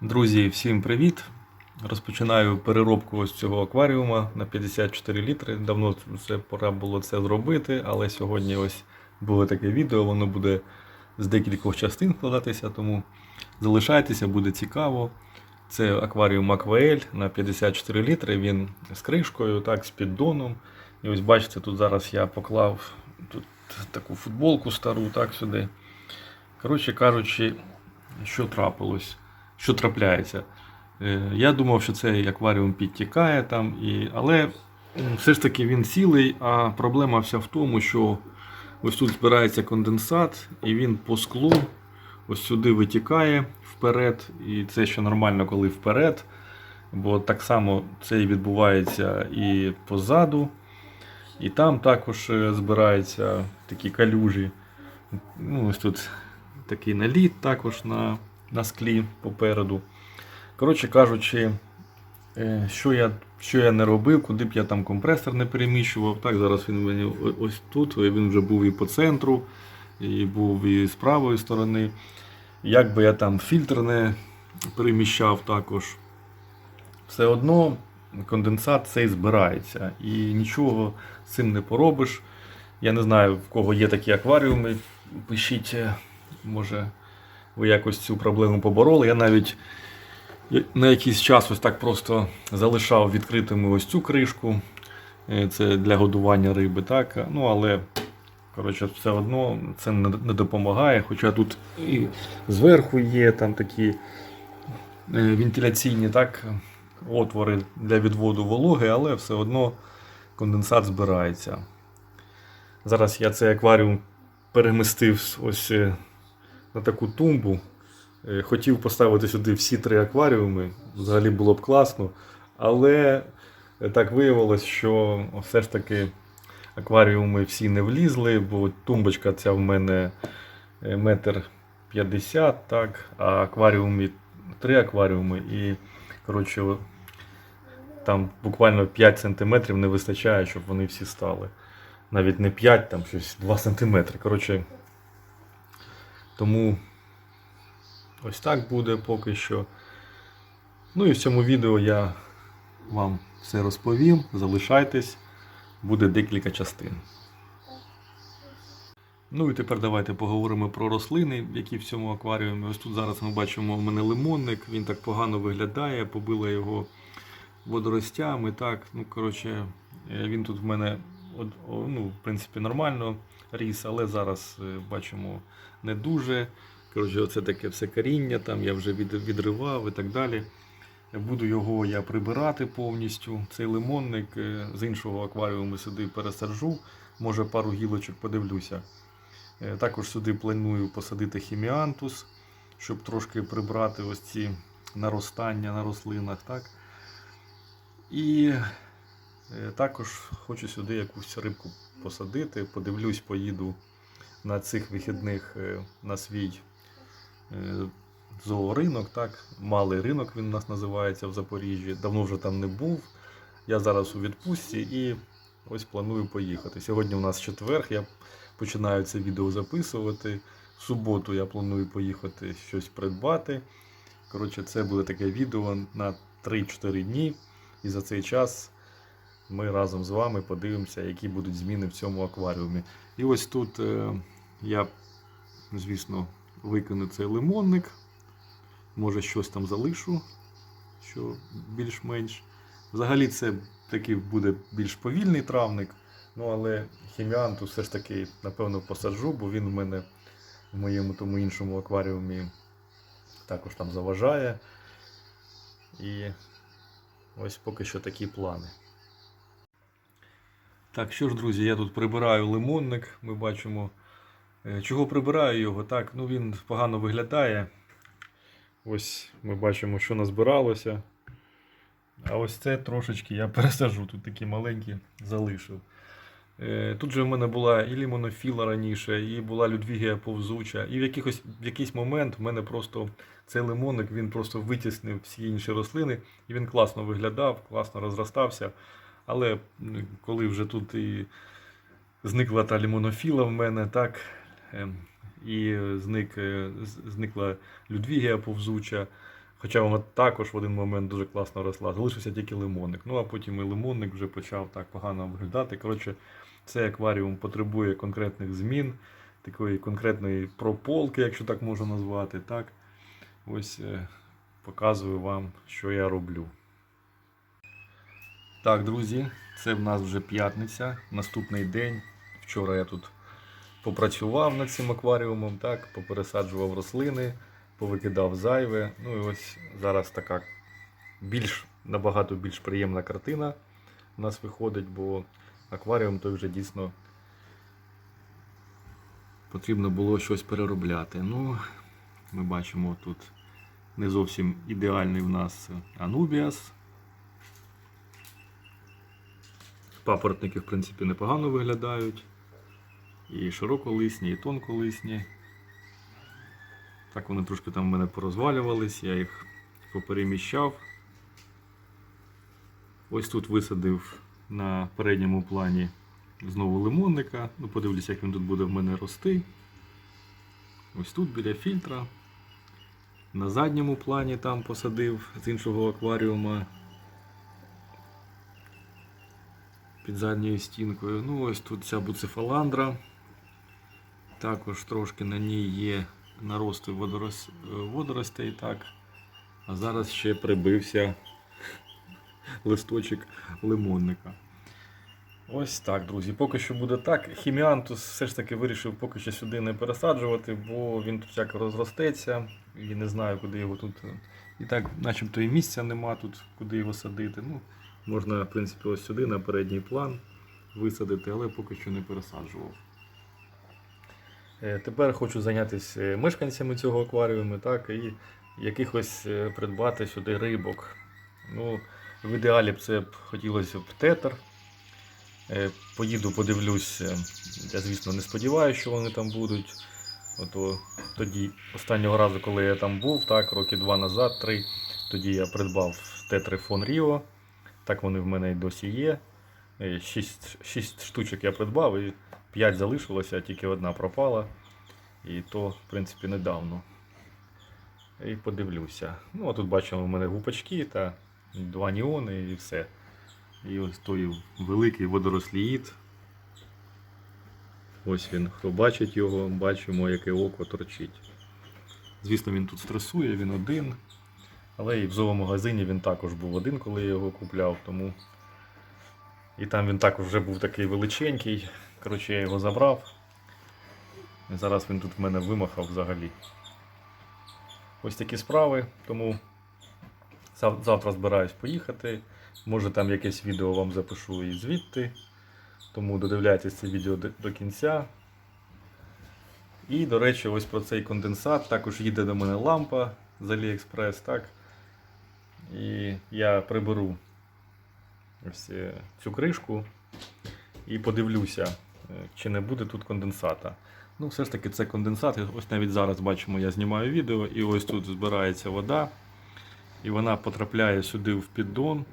Друзі, всім привіт! Розпочинаю переробку ось цього акваріума на 54 літри. Давно вже пора було це зробити, але сьогодні ось було таке відео, воно буде з декількох частин складатися, тому залишайтеся, буде цікаво. Це акваріум Акваель на 54 літри, він з кришкою, так, з піддоном. І ось бачите, тут зараз я поклав тут таку футболку стару, так сюди. Коротше кажучи, що трапилось, що трапляється. Е, Я думав, що цей акваріум підтікає там, і... але все ж таки він цілий, а проблема вся в тому, що ось тут збирається конденсат, і він по склу ось сюди витікає вперед. І це ще нормально, коли вперед. Бо так само це і відбувається і позаду. І там також е, збираються такі калюжі. Ну, ось тут такий наліт також на, на склі попереду. Коротше кажучи, е, що я, що я не робив, куди б я там компресор не переміщував. Так, зараз він у мене ось тут, він вже був і по центру, і був і з правої сторони. Як би я там фільтр не переміщав також, все одно конденсат цей збирається. І нічого з цим не поробиш. Я не знаю, в кого є такі акваріуми. Пишіть, е, може, ви якось цю проблему побороли. Я навіть на якийсь час ось так просто залишав відкритими ось цю кришку. Е, Це для годування риби, так. Ну, але коротше, все одно це не допомагає. Хоча тут і зверху є там такі е, вентиляційні так, отвори для відводу вологи, але все одно конденсат збирається. Зараз я цей акваріум перемістив ось е, на таку тумбу. Е, Хотів поставити сюди всі три акваріуми, взагалі було б класно. Але е, так виявилось, що все ж таки акваріуми всі не влізли, бо тумбочка ця в мене е, метр п'ятдесят, так, а акваріумі три акваріуми і коротше, там буквально 5 см не вистачає, щоб вони всі стали. Навіть не 5, там щось 2 см. Коротше, тому ось так буде поки що. Ну і в цьому відео я вам все розповім. Залишайтесь, буде декілька частин. Ну і тепер давайте поговоримо про рослини, які в цьому акваріумі. Ось тут зараз ми бачимо у мене лимонник, він так погано виглядає, побила його водоростями. Так, ну коротше, е, він тут в мене ну, в принципі нормально ріс, але зараз е, бачимо не дуже. Коротше, оце таке все коріння, там я вже відривав і так далі. Буду його я прибирати повністю. Цей лимонник е, з іншого акваріуму сюди пересаджу. Може пару гілочок подивлюся. Е, Також сюди планую посадити хіміантус, щоб трошки прибрати ось ці наростання на рослинах. Так? І також хочу сюди якусь рибку посадити. Подивлюсь, поїду на цих вихідних е, на свій е, зооринок. Так? Малий ринок він у нас називається в Запоріжжі. Давно вже там не був. Я зараз у відпустці і ось планую поїхати. Сьогодні у нас четверг, я починаю це відео записувати. В суботу я планую поїхати щось придбати. Коротше, це буде таке відео на 3-4 дні. І за цей час ми разом з вами подивимося, які будуть зміни в цьому акваріумі. І ось тут е, я, звісно, викину цей лимонник. Може, щось там залишу, що більш-менш. Взагалі, це такий буде більш повільний травник. Ну, але хіміанту все ж таки, напевно, посаджу, бо він в мене в моєму тому іншому акваріумі також там заважає. І ось поки що такі плани. Так, що ж, друзі, я тут прибираю лимонник. Ми бачимо, е, чого прибираю його. Так, ну він погано виглядає. Ось ми бачимо, що назбиралося. А ось це трошечки я пересажу. Тут такі маленькі залишив. Е, Тут же в мене була і лімонофіла раніше, і була Людвігія повзуча. І в, якихось, в якийсь момент в мене просто цей лимонник він просто витіснив всі інші рослини, і він класно виглядав, класно розростався. Але коли вже тут і зникла та лімонофіла в мене, так, ем, і зник, е, зникла Людвігія повзуча, Хоча вона також в один момент дуже класно росла. Залишився тільки лимонник. Ну а потім і лимонник вже почав так погано виглядати. Коротше, цей акваріум потребує конкретних змін, такої конкретної прополки, якщо так можна назвати. Так? Ось е, показую вам, що я роблю. Так, друзі, це в нас вже п'ятниця, наступний день. Вчора я тут попрацював над цим акваріумом, так, попересаджував рослини, повикидав зайве. Ну і ось зараз така більш, набагато більш приємна картина у нас виходить, бо акваріум той вже дійсно потрібно було щось переробляти. Ну, ми бачимо тут не зовсім ідеальний в нас Анубіас. Папоротники, в принципі, непогано виглядають. І широколисні, і тонколисні. Так вони трошки там в мене порозвалювались, я їх попереміщав. Ось тут висадив на передньому плані знову лимонника. Ну, подивлюся, як він тут буде в мене рости. Ось тут біля фільтра. На задньому плані там посадив з іншого акваріума під задньою стінкою. Ну, ось тут ця буцефаландра. Також трошки на ній є нарости водорос... водоростей. Так. А зараз ще прибився листочок лимонника. Ось так, друзі. Поки що буде так. Хіміантус все ж таки вирішив поки що сюди не пересаджувати, бо він тут як розростеться і не знаю, куди його тут. І так, начебто і місця нема тут, куди його садити. Ну, Можна, в принципі, ось сюди на передній план висадити, але поки що не пересаджував. Е, Тепер хочу зайнятися е, мешканцями цього акваріуму, так, і якихось е, придбати сюди рибок. Ну, в ідеалі б це б хотілося б тетер. Поїду, подивлюсь. Я, звісно, не сподіваюся, що вони там будуть. Ото тоді, останнього разу, коли я там був, так, роки два назад, три, тоді я придбав тетри фон Ріо. Так вони в мене і досі є. Е, Шість, шість штучок я придбав і п'ять залишилося, тільки одна пропала. І то, в принципі, недавно. І подивлюся. Ну, а тут бачимо, в мене гупачки та два ніони і все. І ось той великий водоросліїд. Ось він, хто бачить його, бачимо, яке око торчить. Звісно, він тут стресує, він один. Але і в зоомагазині він також був один, коли я його купляв. Тому... І там він також вже був такий величенький. Коротше, я його забрав. І зараз він тут в мене вимахав взагалі. Ось такі справи, тому завтра збираюсь поїхати. Може там якесь відео вам запишу і звідти. Тому додивляйтесь це відео до- кінця. І, до речі, ось про цей конденсат. Також їде до мене лампа з AliExpress, так? І я приберу ось е, цю кришку і подивлюся, е, чи не буде тут конденсата. Ну, все ж таки, це конденсат. Ось навіть зараз бачимо, я знімаю відео, і ось тут збирається вода, і вона потрапляє сюди в піддон.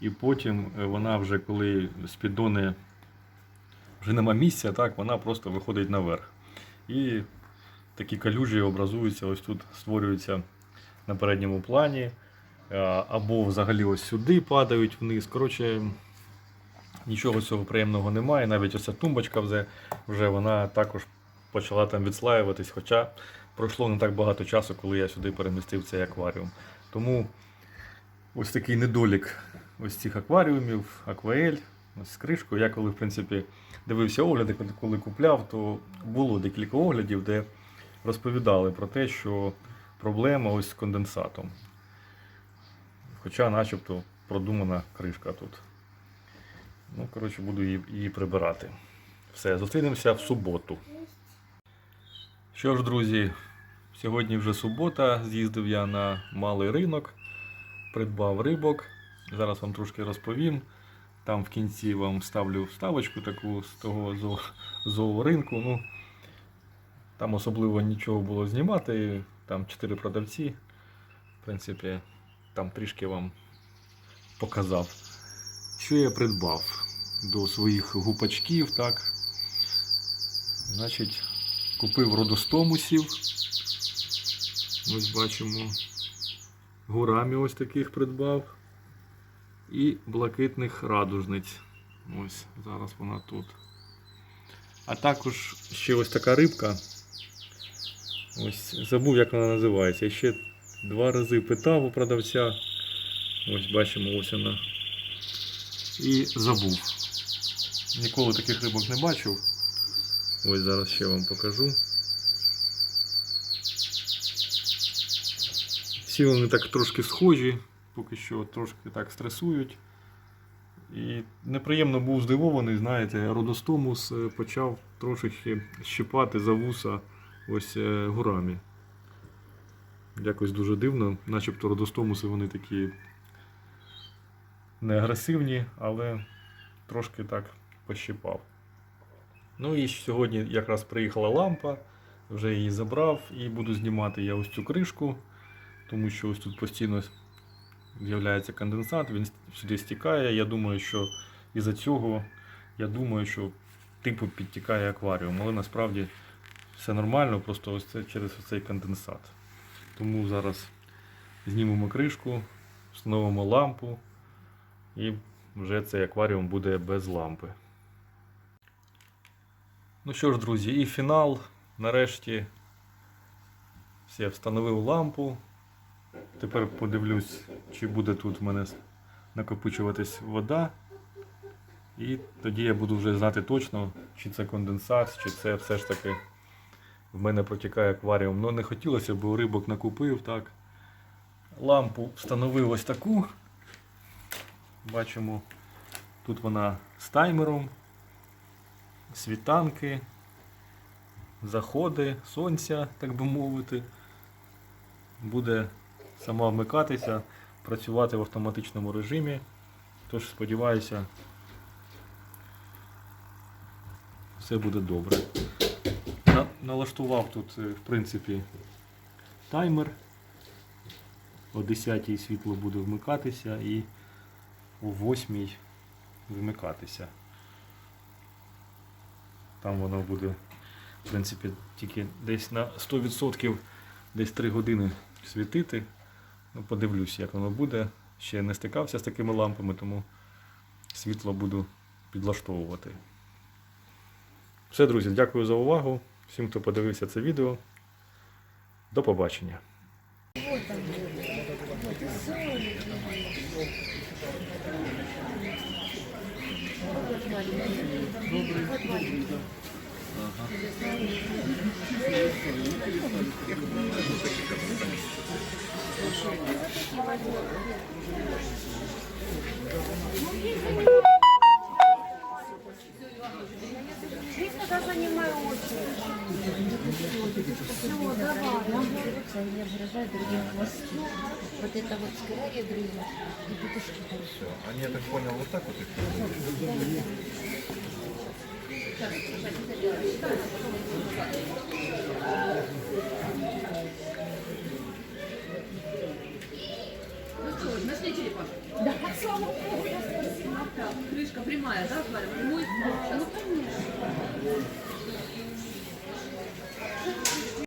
І потім е, вона вже коли з піддони вже нема місця, так, вона просто виходить наверх. І такі калюжі образуються, ось тут створюються на передньому плані. Е, Або взагалі ось сюди падають вниз. Коротше, нічого цього приємного немає. Навіть ось ця тумбочка вже, вже вона також почала там відслаюватись, хоча пройшло не так багато часу, коли я сюди перемістив цей акваріум. Тому ось такий недолік ось цих акваріумів, акваель, з кришкою. Я коли в принципі дивився огляди, коли купляв, то було декілька оглядів, де розповідали про те, що проблема ось з конденсатом. Хоча начебто продумана кришка тут. Ну, коротше, буду її, її прибирати. Все, зустрінемося в суботу. Що ж, друзі, сьогодні вже субота. З'їздив я на малий ринок, придбав рибок. Зараз вам трошки розповім. Там в кінці вам ставлю вставочку таку з того зоо, зооринку. Ну, там особливо нічого було знімати. Там чотири продавці. В принципі, там трішки вам показав. Що я придбав до своїх гупачків, так? Значить, купив родостомусів. Ось бачимо. Гурамі ось таких придбав. І блакитних радужниць. Ось, зараз вона тут. А також ще ось така рибка. Ось забув, як вона називається. Я ще два рази питав у продавця. Ось бачимо, ось вона. І забув. Ніколи таких рибок не бачив. Ось зараз ще вам покажу. Всі вони так трошки схожі, поки що трошки так стресують. І неприємно був здивований, знаєте, родостомус е, почав трошечки щипати за вуса ось е, гурамі. Якось дуже дивно, начебто родостомуси вони такі не агресивні, але трошки так пощипав. Ну і сьогодні якраз приїхала лампа, вже її забрав і буду знімати я ось цю кришку, тому що ось тут постійно з'являється конденсат, він сюди стікає. Я думаю, що із-за цього я думаю, що типу підтікає акваріум, але насправді все нормально, просто ось це через цей конденсат. Тому зараз знімемо кришку, встановимо лампу і вже цей акваріум буде без лампи. Ну що ж, друзі, і фінал. Нарешті все, встановив лампу. Тепер подивлюсь, чи буде тут в мене накопичуватись вода. І тоді я буду вже знати точно, чи це конденсат, чи це все ж таки в мене протікає акваріум. Ну не хотілося, бо рибок накупив. так. Лампу встановив ось таку. Бачимо, тут вона з таймером, світанки, заходи, сонця, так би мовити. Буде сама вмикатися, працювати в автоматичному режимі. Тож сподіваюся, все буде добре. На- Налаштував тут, е, в принципі, таймер. О 10 світло буде вмикатися і о 8 вимикатися. Там воно буде, в принципі, тільки десь на 100% десь 3 години світити. Ну, подивлюсь, як воно буде. Ще не стикався з такими лампами, тому світло буду підлаштовувати. Все, друзі, дякую за увагу. Всім, хто подивився це відео. До побачення. Я Все, давай. Я выражаю другие хвосты. Вот это вот скорее грызет, и петушки хорошо. Они, я так понял, вот так вот их Нашли черепашку? Да, слава Богу. Крышка прямая, да, аквариум? Прямой? Да, ну конечно.